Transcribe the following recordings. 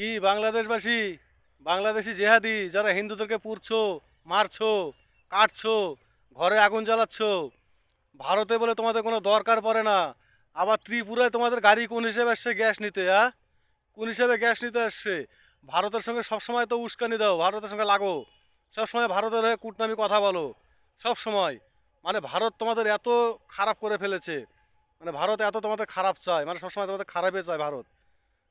কি বাংলাদেশবাসী? বাংলাদেশি জেহাদি যারা হিন্দুদেরকে পুড়ছো, মারছো, কাটছো, ঘরে আগুন জ্বালাচ্ছ, ভারতে বলে তোমাদের কোনো দরকার পড়ে না, আবার ত্রিপুরায় তোমাদের গাড়ি কোন হিসেবে আসছে গ্যাস নিতে হ্যাঁ কোন হিসেবে গ্যাস নিতে আসছে? ভারতের সঙ্গে সবসময় তো উস্কানি দাও, ভারতের সঙ্গে লাগো। সবসময় ভারতের হয়ে কূটনামি কথা বলো সব সময় মানে ভারত তোমাদের এত খারাপ করে ফেলেছে মানে ভারত এত তোমাদের খারাপ চায় মানে সবসময় তোমাদের খারাপই চায় ভারত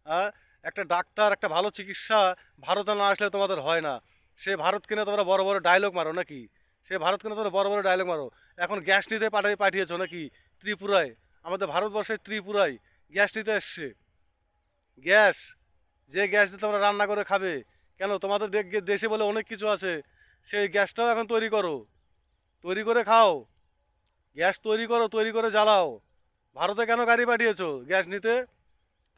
হ্যাঁ একটা ডাক্তার, একটা ভালো চিকিৎসা ভারতে না আসলে তোমাদের হয় না। সে ভারত কিনে তোমরা বড় বড় ডায়লগ মারো নাকি? সে ভারত কিনে তোমরা বড় বড় ডায়লগ মারো। এখন গ্যাস নিতে পাঠিয়ে, পাঠিয়েছো নাকি ত্রিপুরায়? আমাদের ভারতবর্ষের ত্রিপুরায় গ্যাস নিতে এসছে। গ্যাস, যে গ্যাস দিয়ে তোমরা রান্না করে খাবে। কেন তোমাদের দেশে বলে অনেক কিছু আছে। সেই গ্যাসটাও এখন তৈরি করো। তৈরি করে খাও। গ্যাস তৈরি করো, তৈরি করে জ্বালাও। ভারতে কেন গাড়ি পাঠিয়েছো? গ্যাস নিতে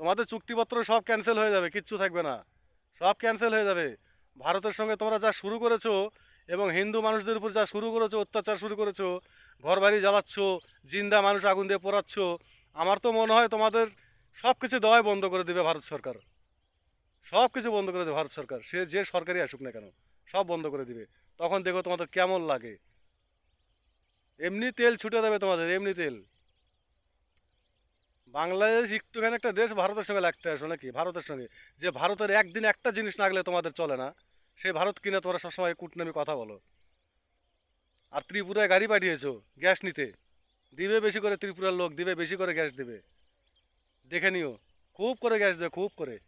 তোমাদের চুক্তিপত্র সব ক্যান্সেল হয়ে যাবে, কিচ্ছু থাকবে না। সব ক্যান্সেল হয়ে যাবে। ভারতের সঙ্গে তোমরা যা শুরু করেছ এবং হিন্দু মানুষদের উপর যা শুরু করেছ, অত্যাচার শুরু করেছ ঘর বাড়ি জ্বালাচ্ছ, জিন্দা মানুষ আগুন দিয়ে পোড়াচ্ছ, আমার তো মনে হয় তোমাদের সব কিছু দেওয়াই বন্ধ করে দেবে ভারত সরকার। সব কিছু বন্ধ করে দেবে ভারত সরকার। সে যে সরকারই আসুক না কেন, সব বন্ধ করে দিবে। তখন দেখো তোমাদের কেমন লাগে। এমনি তেল ছুটে দেবে তোমাদের, এমনি তেল। বাংলাদেশ একটুখানি একটা দেশ ভারতের সঙ্গে লাগতে আসো নাকি? ভারতের সঙ্গে। যে ভারতের একদিন একটা জিনিস না গেলে তোমাদের চলে না সেই ভারত কিনে তোমরা সবসময় কূটনামি কথা বলো। আর ত্রিপুরায় গাড়ি পাঠিয়েছো গ্যাস নিতে। দিবে বেশি করে ত্রিপুরার লোক, দিবে বেশি করে গ্যাস দিবে। দেখে নিও। খুব করে গ্যাস দেবে, খুব করে।